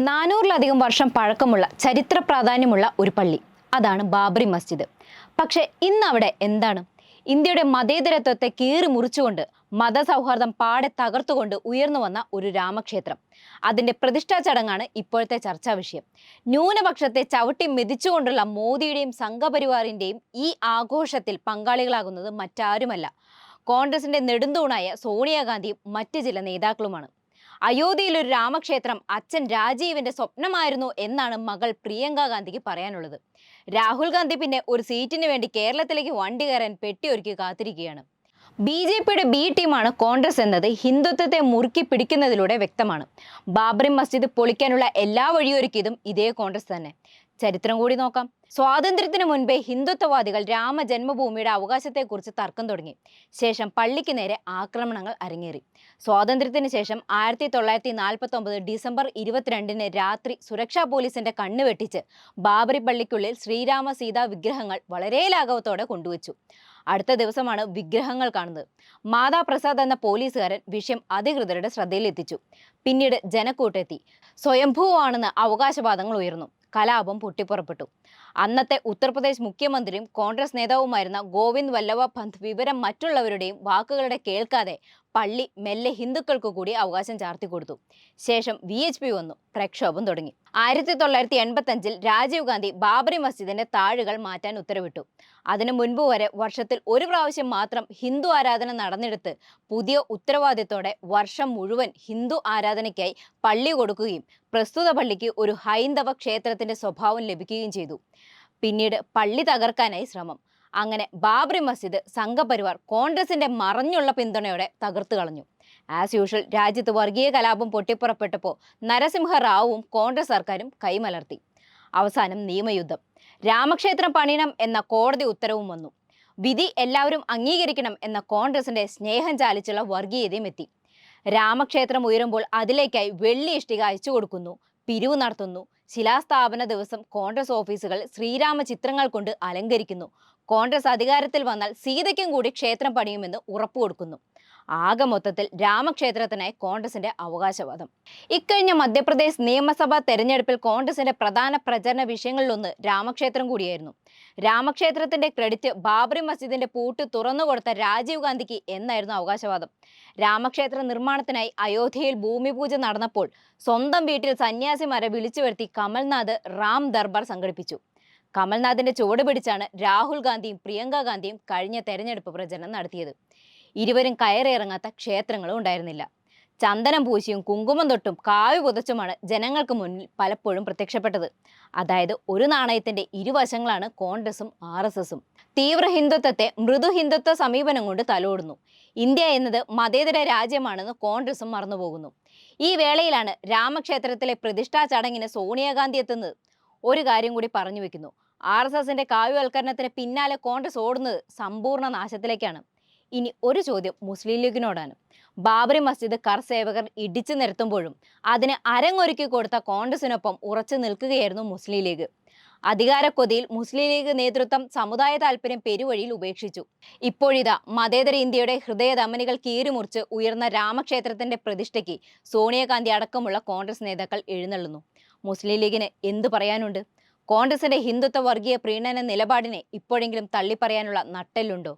നാനൂറിലധികം വർഷം പഴക്കമുള്ള ചരിത്ര പ്രാധാന്യമുള്ള ഒരു പള്ളി. അതാണ് ബാബറി മസ്ജിദ്. പക്ഷേ ഇന്ന് അവിടെ എന്താണ്? ഇന്ത്യയുടെ മതേതരത്വത്തെ കീറി മുറിച്ചുകൊണ്ട് മതസൗഹാർദ്ദം പാടെ തകർത്തുകൊണ്ട് ഉയർന്നു വന്ന ഒരു രാമക്ഷേത്രം. അതിന്റെ പ്രതിഷ്ഠാ ചടങ്ങാണ് ഇപ്പോഴത്തെ ചർച്ചാ വിഷയം. ന്യൂനപക്ഷത്തെ ചവിട്ടി മെതിച്ചുകൊണ്ടുള്ള മോദിയുടെയും സംഘപരിവാറിന്റെയും ഈ ആഘോഷത്തിൽ പങ്കാളികളാകുന്നത് മറ്റാരുമല്ല. കോൺഗ്രസിന്റെ നെടുന്തൂണായ സോണിയാഗാന്ധിയും മറ്റ് ചില നേതാക്കളുമാണ്. അയോധ്യയിൽ ഒരു രാമക്ഷേത്രം അച്ഛൻ രാജീവിന്റെ സ്വപ്നമായിരുന്നു എന്നാണ് മകൾ പ്രിയങ്ക ഗാന്ധിക്ക് പറയാനുള്ളത്. രാഹുൽ ഗാന്ധി പിന്നെ ഒരു സീറ്റിന് വേണ്ടി കേരളത്തിലേക്ക് വണ്ടി കയറാൻ പെട്ടിയൊരുക്കി കാത്തിരിക്കുകയാണ്. ബി ജെ പിയുടെ ബി ടീമാണ് കോൺഗ്രസ് എന്നത് ഹിന്ദുത്വത്തെ മുറുക്കി പിടിക്കുന്നതിലൂടെ വ്യക്തമാണ്. ബാബറി മസ്ജിദ് പൊളിക്കാനുള്ള എല്ലാ വഴിയൊരുക്കിയതും ഇതേ കോൺഗ്രസ് തന്നെ. ചരിത്രം കൂടി നോക്കാം. സ്വാതന്ത്ര്യത്തിന് മുൻപേ ഹിന്ദുത്വവാദികൾ രാമജന്മഭൂമിയുടെ അവകാശത്തെക്കുറിച്ച് തർക്കം തുടങ്ങി. ശേഷം പള്ളിക്ക് നേരെ ആക്രമണങ്ങൾ അരങ്ങേറി. സ്വാതന്ത്ര്യത്തിന് ശേഷം ആയിരത്തി തൊള്ളായിരത്തി നാൽപ്പത്തി ഒമ്പത് ഡിസംബർ ഇരുപത്തിരണ്ടിന് രാത്രി സുരക്ഷാ പോലീസിന്റെ കണ്ണ് വെട്ടിച്ച് ബാബറി പള്ളിക്കുള്ളിൽ ശ്രീരാമ സീതാ വിഗ്രഹങ്ങൾ വളരെ ലാഘവത്തോടെ കൊണ്ടുവച്ചു. അടുത്ത ദിവസമാണ് വിഗ്രഹങ്ങൾ കാണുന്നത്. മാതാ പ്രസാദ് എന്ന പോലീസുകാരൻ വിഷയം അധികൃതരുടെ ശ്രദ്ധയിലെത്തിച്ചു. പിന്നീട് ജനക്കൂട്ടെത്തി. സ്വയംഭൂവാണെന്ന് അവകാശവാദങ്ങൾ ഉയർന്നു. കലാപം പൊട്ടിപ്പുറപ്പെട്ടു. അന്നത്തെ ഉത്തർപ്രദേശ് മുഖ്യമന്ത്രിയും കോൺഗ്രസ് നേതാവുമായിരുന്ന ഗോവിന്ദ് വല്ലഭ പന്ത് വിവരം മറ്റുള്ളവരുടെയും വാക്കുകളുടെ കേൾക്കാതെ പള്ളി മെല്ലെ ഹിന്ദുക്കൾക്ക് കൂടി അവകാശം ചാർത്തി കൊടുത്തു. ശേഷം വി എച്ച് പി വന്നു. പ്രക്ഷോഭം തുടങ്ങി. ആയിരത്തി തൊള്ളായിരത്തി എൺപത്തി അഞ്ചിൽ രാജീവ് ഗാന്ധി ബാബറി മസ്ജിദിന്റെ താഴുകൾ മാറ്റാൻ ഉത്തരവിട്ടു. അതിനു മുൻപ് വരെ വർഷത്തിൽ ഒരു പ്രാവശ്യം മാത്രം ഹിന്ദു ആരാധന നടന്നെടുത്ത് പുതിയ ഉത്തരവാദിത്തോടെ വർഷം മുഴുവൻ ഹിന്ദു ആരാധനയ്ക്കായി പള്ളി കൊടുക്കുകയും പ്രസ്തുത പള്ളിക്ക് ഒരു ഹൈന്ദവ ക്ഷേത്രത്തിന്റെ സ്വഭാവം ലഭിക്കുകയും ചെയ്തു. പിന്നീട് പള്ളി തകർക്കാനായി ശ്രമം. അങ്ങനെ ബാബറി മസ്ജിദ് സംഘപരിവാർ കോൺഗ്രസിന്റെ മറഞ്ഞുള്ള പിന്തുണയോടെ തകർത്തു കളഞ്ഞു. ആസ് യൂഷ്വൽ രാജ്യത്ത് വർഗീയ കലാപം പൊട്ടിപ്പുറപ്പെട്ടപ്പോൾ നരസിംഹ റാവുവും കോൺഗ്രസ് സർക്കാരും കൈമലർത്തി. അവസാനം നിയമയുദ്ധം. രാമക്ഷേത്രം പണിയണം എന്ന കോടതി ഉത്തരവും വന്നു. വിധി എല്ലാവരും അംഗീകരിക്കണം എന്ന കോൺഗ്രസിന്റെ സ്നേഹം ചാലിച്ചുള്ള വർഗീയതയും എത്തി. രാമക്ഷേത്രം ഉയരുമ്പോൾ അതിലേക്കായി വെള്ളി ഇഷ്ടിക അയച്ചു കൊടുക്കുന്നു പിരിവ് നടത്തുന്നു ശിലാസ്ഥാപന ദിവസം കോൺഗ്രസ് ഓഫീസുകൾ ശ്രീരാമ ചിത്രങ്ങൾ കൊണ്ട് അലങ്കരിക്കുന്നു. കോൺഗ്രസ് അധികാരത്തിൽ വന്നാൽ സീതയ്ക്കും കൂടി ക്ഷേത്രം പണിയുമെന്ന് ഉറപ്പു കൊടുക്കുന്നു. ആകെ മൊത്തത്തിൽ രാമക്ഷേത്രത്തിനായി കോൺഗ്രസിന്റെ അവകാശവാദം. ഇക്കഴിഞ്ഞ മധ്യപ്രദേശ് നിയമസഭാ തെരഞ്ഞെടുപ്പിൽ കോൺഗ്രസിന്റെ പ്രധാന പ്രചരണ വിഷയങ്ങളിലൊന്ന് രാമക്ഷേത്രം കൂടിയായിരുന്നു. രാമക്ഷേത്രത്തിന്റെ ക്രെഡിറ്റ് ബാബറി മസ്ജിദിന്റെ പൂട്ട് തുറന്നുകൊടുത്ത രാജീവ് ഗാന്ധിക്ക് എന്നായിരുന്നു അവകാശവാദം. രാമക്ഷേത്ര നിർമ്മാണത്തിനായി അയോധ്യയിൽ ഭൂമി പൂജ നടന്നപ്പോൾ സ്വന്തം വീട്ടിൽ സന്യാസിമാരെ വിളിച്ചു വരുത്തി കമൽനാഥ് റാം ദർബാർ സംഘടിപ്പിച്ചു. കമൽനാഥിന്റെ ചുവട് പിടിച്ചാണ് രാഹുൽ ഗാന്ധിയും പ്രിയങ്ക ഗാന്ധിയും കഴിഞ്ഞ തെരഞ്ഞെടുപ്പ് പ്രചരണം നടത്തിയത്. ഇരുവരും കയറിയിറങ്ങാത്ത ക്ഷേത്രങ്ങളും ഉണ്ടായിരുന്നില്ല. ചന്ദനം പൂശിയും കുങ്കുമം തൊട്ടും കാവ്യ പുതച്ചുമാണ് ജനങ്ങൾക്ക് മുന്നിൽ പലപ്പോഴും പ്രത്യക്ഷപ്പെട്ടത്. അതായത് ഒരു നാണയത്തിന്റെ ഇരുവശങ്ങളാണ് കോൺഗ്രസും ആർ എസ് എസും. തീവ്ര ഹിന്ദുത്വത്തെ മൃദു ഹിന്ദുത്വ സമീപനം കൊണ്ട് തലോടുന്നു. ഇന്ത്യ എന്നത് മതേതര രാജ്യമാണെന്ന് കോൺഗ്രസും മറന്നുപോകുന്നു. ഈ വേളയിലാണ് രാമക്ഷേത്രത്തിലെ പ്രതിഷ്ഠാ ചടങ്ങിന് സോണിയാഗാന്ധി എത്തുന്നത്. ഒരു കാര്യം കൂടി പറഞ്ഞു വെക്കുന്നു. ആർ എസ് എസിന്റെ കാവ്യവൽക്കരണത്തിന് പിന്നാലെ കോൺഗ്രസ് ഓടുന്നത് സമ്പൂർണ നാശത്തിലേക്കാണ്. ഇനി ഒരു ചോദ്യം മുസ്ലിം ലീഗിനോടാണ്. ബാബറി മസ്ജിദ് കർസേവകർ ഇടിച്ചു നിരത്തുമ്പോഴും അതിന് അരങ്ങൊരുക്കി കൊടുത്ത കോൺഗ്രസിനൊപ്പം ഉറച്ചു നിൽക്കുകയായിരുന്നു മുസ്ലിം ലീഗ്. അധികാരക്കൊതിയിൽ മുസ്ലിം ലീഗ് നേതൃത്വം സമുദായ താല്പര്യം പെരുവഴിയിൽ ഉപേക്ഷിച്ചു. ഇപ്പോഴിതാ മതേതര ഇന്ത്യയുടെ ഹൃദയധമനികൾ കീറിമുറിച്ച് ഉയർന്ന രാമക്ഷേത്രത്തിന്റെ പ്രതിഷ്ഠയ്ക്ക് സോണിയാഗാന്ധി അടക്കമുള്ള കോൺഗ്രസ് നേതാക്കൾ എഴുന്നള്ളുന്നു. മുസ്ലിം ലീഗിന് എന്തു പറയാനുണ്ട്? കോൺഗ്രസിന്റെ ഹിന്ദുത്വ വർഗീയ പ്രീണന നിലപാടിനെ ഇപ്പോഴെങ്കിലും തള്ളിപ്പറയാനുള്ള നട്ടെല്ലുണ്ടോ?